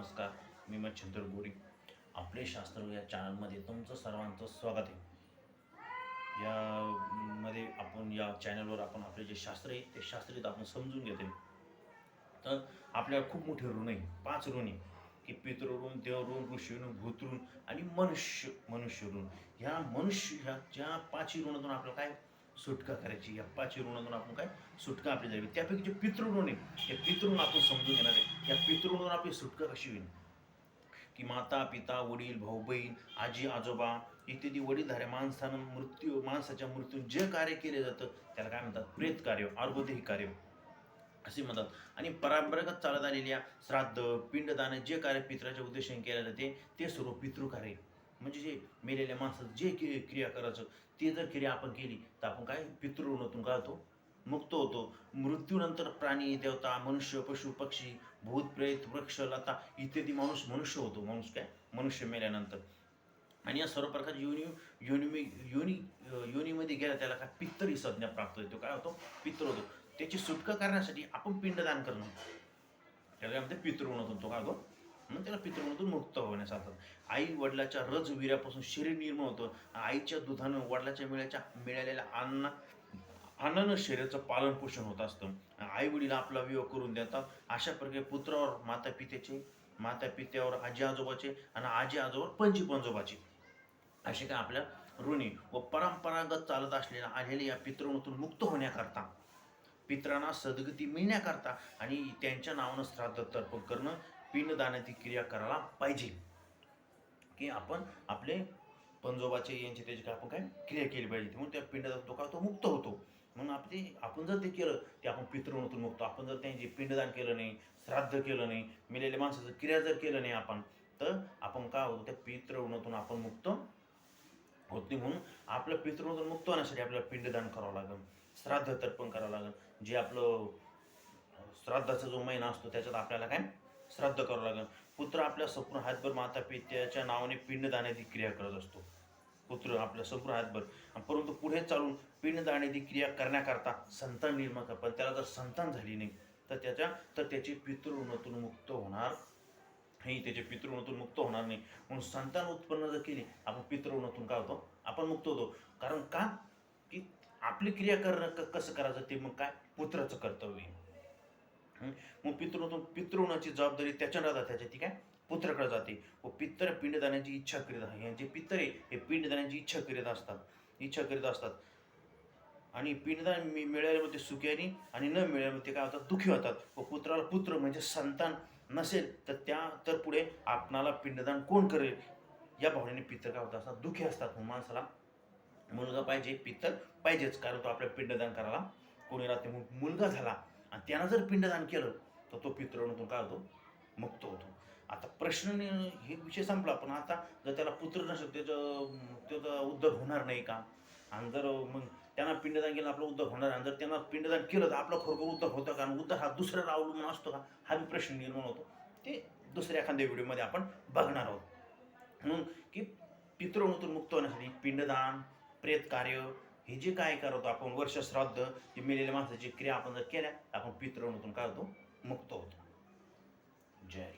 नमस्कार मी मच्छिंद्र गोरी. आपले शास्त्र या चॅनलमध्ये तुमचं सर्वांचं स्वागत आहे. यामध्ये आपण या चॅनलवर आपण आपले जे शास्त्र आहे ते शास्त्रीत आपण समजून घेते तर आपल्याला खूप मोठे ऋण आहे पाच ऋण आहे की पितृऋण देवऋण ऋषीऋण भूतऋण आणि मनुष्य मनुष्य ऋण ह्या मनुष्य ह्या ज्या पाचही ऋणातून आपल्याला काय सुटका करायची या पाच ऋणातून आपण काय? सुटका आपली द्यावी त्यापैकी जे पितृऋण आहे हे पितृण आपण समजून घेणार आहे. या पितृणून आपली सुटका कशी होईल? की माता पिता वडील भाऊ बहीण आजी आजोबा इत्यादी वडीलधाऱ्या माणसानं मृत्यू माणसाच्या मृत्यू जे कार्य केले जातं त्याला काय म्हणतात? प्रेत कार्य अर्बोदेही कार्य. असे म्हणतात. आणि परंपरागत चालत आलेल्या श्राद्ध पिंडदान जे कार्य पित्राच्या उद्देशाने केले जाते ते सर्व पितृकार्य. आहे. म्हणजे जे मेलेल्या माणसाचं जे क्रिया करायचं ते जर क्रिया आपण केली तर आपण काय? पितृऋणातून काय मुक्त होतो. मृत्यूनंतर प्राणी देवता मनुष्य पशु पक्षी भूत प्रेत वृक्ष लता इत्यादी माणूस मनुष्य होतो. माणूस काय? मनुष्य मेल्यानंतर. आणि या सर्व प्रकारच्या योनी योनी योनी योनीमध्ये गेला त्याला काय? पित्तर ही संज्ञा प्राप्त होते. तो काय होतो? पित्र होतो. त्याची सुटका करण्यासाठी आपण पिंडदान करणं. त्याला काय म्हणते पितृऋणातून तो काय होतो? म्हणून त्याला पितृमधून मुक्त होण्यासाठी आई वडिलाच्या रज विऱ्यापासून शरीर निर्माण होतं. आईच्या दुधानं वडिलाच्या मिळाच्या मिळालेल्या अन्न अन्नानं शरीराचं पालन पोषण होत असतं. आई वडील आपला विवाह करून देतात. अशा प्रकारे पुत्रावर माता पित्याचे माता पित्यावर आजी आजोबाचे आणि आजी आजोबावर पंजी पंजोबाचे असे काय आपल्या ऋणी व परंपरागत चालत असलेल्या आलेल्या या पितृमधून मुक्त होण्याकरता पित्रांना सद्गती मिळण्याकरता आणि त्यांच्या नावानं श्राद्ध तर्पण करणं पिंडदानाची क्रिया करायला पाहिजे. की आपण आपले पंजोबाचे यांचे त्याचे काय आपण काय क्रिया केली पाहिजे. म्हणून त्या पिंडदान तो का तो मुक्त होतो. म्हणून आपले आपण जर ते केलं ते आपण पितृणातून मुक्त. आपण जर त्यांचे पिंडदान केलं नाही श्राद्ध केलं नाही मेलेल्या माणसाचं क्रिया जर केलं नाही आपण तर आपण काय होतो? त्या पितृणातून आपण मुक्त होत नाही. म्हणून आपलं पितृणातून मुक्त होण्यासाठी आपल्याला पिंडदान करावं लागेल. श्राद्ध तर्पण करावं लागेल. जे आपलं श्राद्धाचा जो महिना असतो त्याच्यात आपल्याला काय? श्राद्ध करावं लागेल. पुत्र आपल्या संपूर्ण हातभर माता पित्याच्या नावाने पिंडदाण्याची क्रिया करत असतो. पुत्र आपल्या संपूर्ण हातभर. परंतु पुढे चालून पिंडदाण्याची क्रिया करण्याकरता संतान निर्माण कर. पण त्याला जर संतान झाली नाही तर त्याच्या तर त्याची पितृऋणातून मुक्त होणार हे त्याचे पितृऋणातून मुक्त होणार नाही. म्हणून संतान उत्पन्न जर केली आपण पितृऋणातून काय होतो? आपण मुक्त होतो. कारण का? की आपली क्रिया करणं क- कसं करायचं? ते मग काय? पुत्राचं कर्तव्य मग पितृतून पितृणाची जबाबदारी त्याच्या राहतात त्याच्या ती काय? पुत्राकडे जाते. व पितर पिंडदानाची इच्छा करीत आहे. यांचे पितरे आहे हे पिंडदानाची इच्छा करीत असतात. इच्छा करीत असतात. आणि पिंडदान मि- मिळाल्यामध्ये सुख्यानी आणि न मिळाल्यामध्ये काय होतात? दुःखी होतात. व पुत्राला पुत्र म्हणजे संतान नसेल तर त्या तर पुढे आपणाला पिंडदान कोण करेल? या भावनेने पितर काय होत असतात दुःखी असतात. माणसाला मुलगा पाहिजे पितर पाहिजेच. कारण तो आपल्या पिंडदान करायला कोणी राहते मग मुलगा झाला. आणि त्यानं जर पिंडदान केलं तर तो पितृणतून काय होतो? मुक्त होतो. आता प्रश्न हे विषय संपला पण आता जर त्याला पुत्र नसेल त्याचं त्याचा उद्धार होणार नाही का? आणि जर मग त्यांना पिंडदान केलं आपलं उद्धर होणार आणि जर त्यांना पिंडदान केलं तर आपलं खरोखर उद्धार होतं का? आणि हा दुसऱ्याला अवलंबून असतो का? हा बी प्रश्न निर्माण होतो. ते दुसऱ्या एखाद्या व्हिडिओमध्ये आपण बघणार आहोत. म्हणून की पितृणतून मुक्त होण्यासाठी पिंडदान प्रेत कार्य हे जे काय करतो आपण वर्ष श्राद्ध जे मेलेल्या माणसाची क्रिया आपण जर केल्या आपण पितृणातून काय होतो? मुक्त होतो. जय